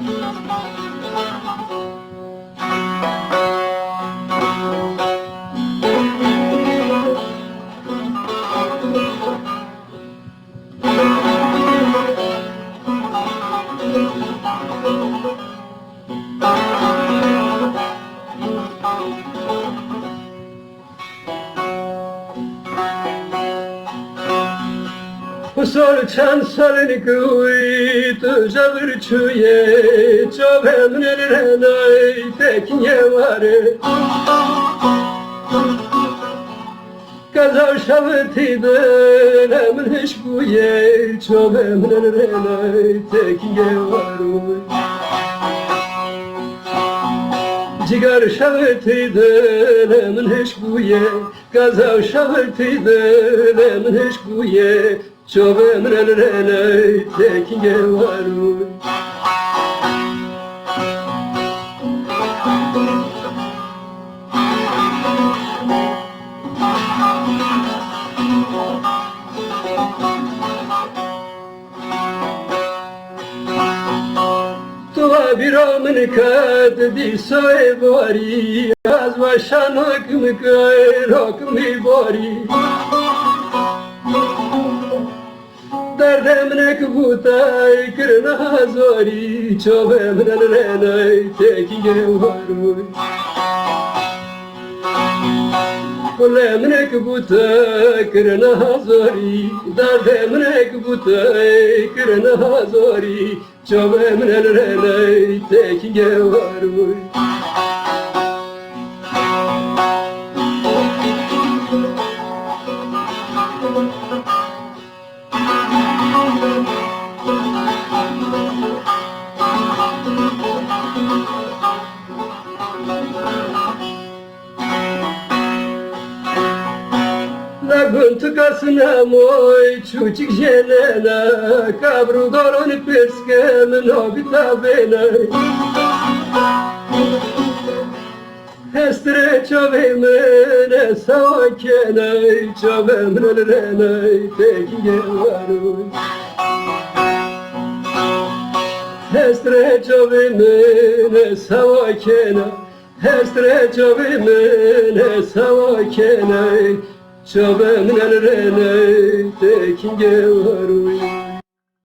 Müzik sol çan salin kuy tu jabir çuye çobem nelenay tekinye varı Kazav şavtıydı nemin hiç kuye çobem nelenay tekinye varı Cigar şavtıydı nemin hiç kuye Kazav şavtıydı nemin hiç kuye Çobem nelenay tekinye varı Tuva bir amın kad di soy bori Az başan hükmü kay hükmü bori Derdem ne kubutay kırna zori Çobem renay tekinge varuy Kulem ne kubutay kırna zori Derdem ne kubutay kırna zori Çobem renay tekinge varuy Na guntu kasna moj çuçik jelena Kabru doron peskem no bitabena Hestre çovemene savakena Çovemrelene tekiye varuy Hestre çovemene savakena Hestre çovemene savakena Çobem nelrene tekinge varuy